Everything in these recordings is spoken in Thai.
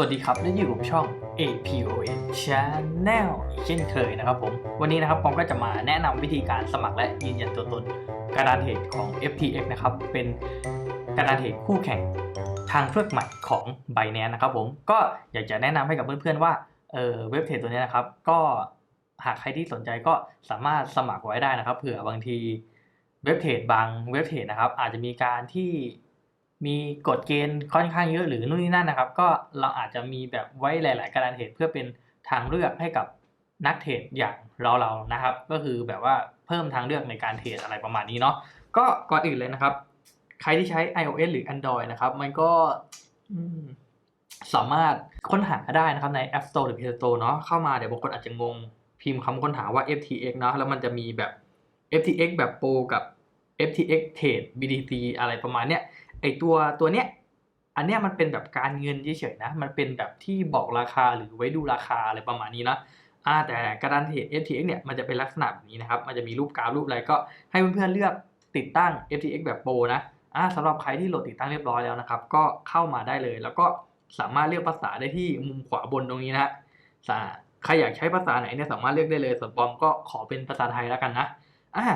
วัสดีครับและอยู่กับช่อง APON Channel อีกเช่นเคยนะครับผม วันนี้นะครับผมก็จะมาแนะนำวิธีการสมัครและยืนยันตัวตนกระดานเทรดของ FTX นะครับ เป็นกระดานเทรดคู่แข่งทางเลือกใหม่ของ Binance นะครับผมก็อยากจะแนะนำให้กับเพื่อนๆว่าเออเว็บเทรดตัวนี้นะครับ ก็หากใครที่สนใจก็สามารถสมัครไว้ได้นะครับเผื่อบางทีเว็บเทรดบางเว็บเทรดนะครับ อาจจะมีการที่ มีกฎเกณฑ์ค่อนข้างเยอะหรือนู่นนี่นั่นนะครับ ก็เราอาจจะมีแบบไว้หลาย ๆ การเทรดเพื่อเป็นทางเลือกให้กับนักเทรดอย่างเราๆนะครับ ก็คือแบบว่าเพิ่มทางเลือกในการเทรดอะไรประมาณนี้เนาะก็ก่อนอื่นเลยนะครับ ใครที่ใช้ iOS หรือ Android นะครับ มันก็สามารถค้นหาได้นะครับใน App Store หรือ Play Store เนาะเข้ามาเดี๋ยวบางคนอาจจะงงพิมพ์คำค้นหาว่า FTX เนาะแล้วมันจะมีแบบ FTX แบบ Pro กับ FTX Trade BTC อะไรประมาณเนี้ย ไอตัวตัวเนี้ยอันเนี้ยมันเป็นแบบการเงินเฉยๆนะ มันเป็นแบบที่บอกราคาหรือไว้ดูราคาอะไรประมาณนี้นะอ่าแต่กระดานเทรด FTX เนี่ยมันจะเป็นลักษณะแบบนี้นะครับ มันจะมีรูปกราฟรูปอะไรก็ให้เพื่อนๆเลือกติดตั้ง FTX แบบ Pro นะอ่าสำหรับใครที่โหลดติดตั้งเรียบร้อยแล้วนะครับ ก็เข้ามาได้เลย แล้วก็สามารถเลือกภาษาได้ที่มุมขวาบนตรงนี้นะฮะใครอยากใช้ภาษาไหนเนี่ยสามารถเลือกได้เลย ส่วนปอมก็ขอเป็นภาษาไทยแล้วกันนะอ่า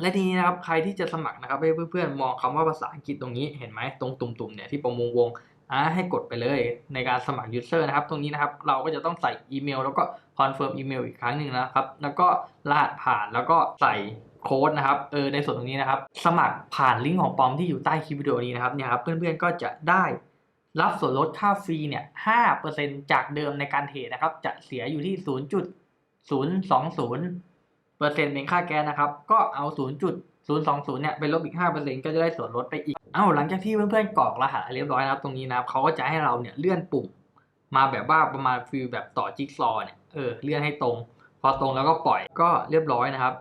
และทีนี้นะครับใครที่จะสมัครนะครับให้เพื่อนๆมองคำว่าภาษาอังกฤษตรงนี้เห็นไหมตรงตุ่มๆเนี่ยที่ปมงวงๆอ่าให้กดไปเลยในการสมัคร user นะครับ ตรงนี้นะครับเราก็จะต้องใส่อีเมล แล้วก็คอนเฟิร์มอีเมลอีกครั้งหนึ่งนะครับ แล้วก็รหัสผ่านแล้วก็ใส่โค้ดนะครับเออในส่วนตรงนี้นะครับ สมัครผ่านลิงก์ของปอมที่อยู่ใต้คลิปวิดีโอนี้นะครับเนี่ยครับเพื่อนๆก็จะได้รับส่วนลดค่าฟรีเนี่ยห้าเปอร์เซ็นจากเดิมในการเทรดนะครับ จะเสียอยู่ที่ศูนย์จุดศูนย์สองศูนย์ เปอร์เซ็นต์เป็นค่าแก๊สนะครับ ก็เอาศูนย์จุดศูนย์สองศูนย์เนี่ยไปลบอีกห้าเปอร์เซ็นก็จะได้ส่วนลดไปอีก เอ้า หลังจากที่เพื่อนๆกรอกรหัสเรียบร้อยนะครับ ตรงนี้นะครับเขาก็จะให้เราเนี่ยเลื่อนปุ่ม มาแบบว่าประมาณฟิลแบบต่อจิ๊กซอว์เนี่ย เออ เลื่อนให้ตรง พอตรงแล้วก็ปล่อย ก็เรียบร้อยนะครับ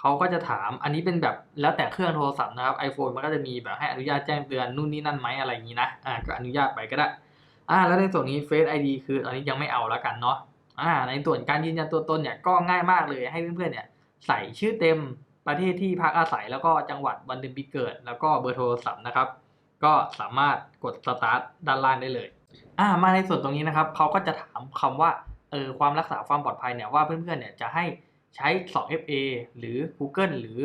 เขาก็จะถาม อันนี้เป็นแบบแล้วแต่เครื่องโทรศัพท์นะครับ iPhone มันก็จะมีแบบให้อนุญาตแจ้งเตือนนู่นนี่นั่นไหมอะไรอย่างนี้นะ อ่า ก็อนุญาตไปก็ได้ อ่า แล้วในส่วนนี้ Face ID คืออันนี้ยังไม่เอาแล้วกันเนาะ อ่าในส่วนการยืนยันตัวตนเนี่ยก็ง่ายมากเลยให้เพื่อนๆเนี่ยใส่ชื่อเต็มประเทศที่พักอาศัยแล้วก็จังหวัดวันเดือนปีเกิด แล้วก็เบอร์โทรศัพท์นะครับ ก็สามารถกดสตาร์ทด้านล่างได้เลยอ่ามาในส่วนตรงนี้นะครับเขาก็จะถามคำว่าเออความรักษาความปลอดภัยเนี่ยว่าเพื่อนๆเนี่ยจะให้ ใช้ 2FA หรือ Google หรือ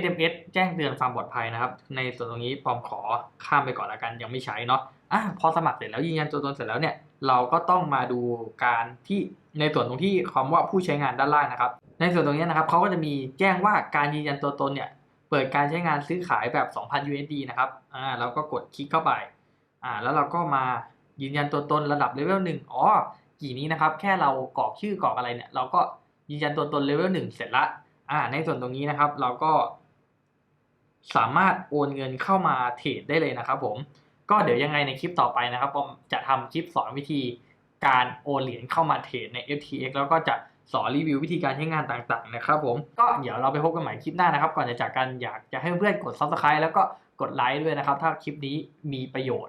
SMS แจ้งเตือนความปลอดภัยนะครับ ในส่วนตรงนี้ปอมขอข้ามไปก่อนละกันยังไม่ใช้เนาะอะพอสมัครเสร็จแล้วยืนยันตัวตนเสร็จแล้วเนี่ยเราก็ต้องมาดูการที่ในส่วนตรงที่คำว่าผู้ใช้งานด้านล่างนะครับ ในส่วนตรงนี้นะครับเขาก็จะมีแจ้งว่าการยืนยันตัวตนเนี่ยเปิดการใช้งานซื้อขายแบบ 2,000 USD นะครับ อ่าเราก็กดคลิกเข้าไป อ่า แล้วเราก็มายืนยันตัวตนระดับเลเวลหนึ่งอ๋อ กี่นี้นะครับ แค่เรากรอกชื่อกรอกอะไรเนี่ย เราก็ ยืนยันตัวตนเลเวลหนึ่งเสร็จละอ่าในส่วนตรงนี้นะครับ เราก็สามารถโอนเงินเข้ามาเทรดได้เลยนะครับ ผมก็เดี๋ยวยังไงในคลิปต่อไปนะครับผมจะทำคลิปสอนวิธีการโอนเหรียญเข้ามาเทรดใน FTX แล้วก็จะสอนรีวิววิธีการใช้งานต่างๆนะครับผมก็เดี๋ยวเราไปพบกันใหม่คลิปหน้านะครับ ก่อนจะจากกันอยากจะให้เพื่อนๆกด subscribe แล้วก็กดไลค์ด้วยนะครับ ถ้าคลิปนี้มีประโยชน์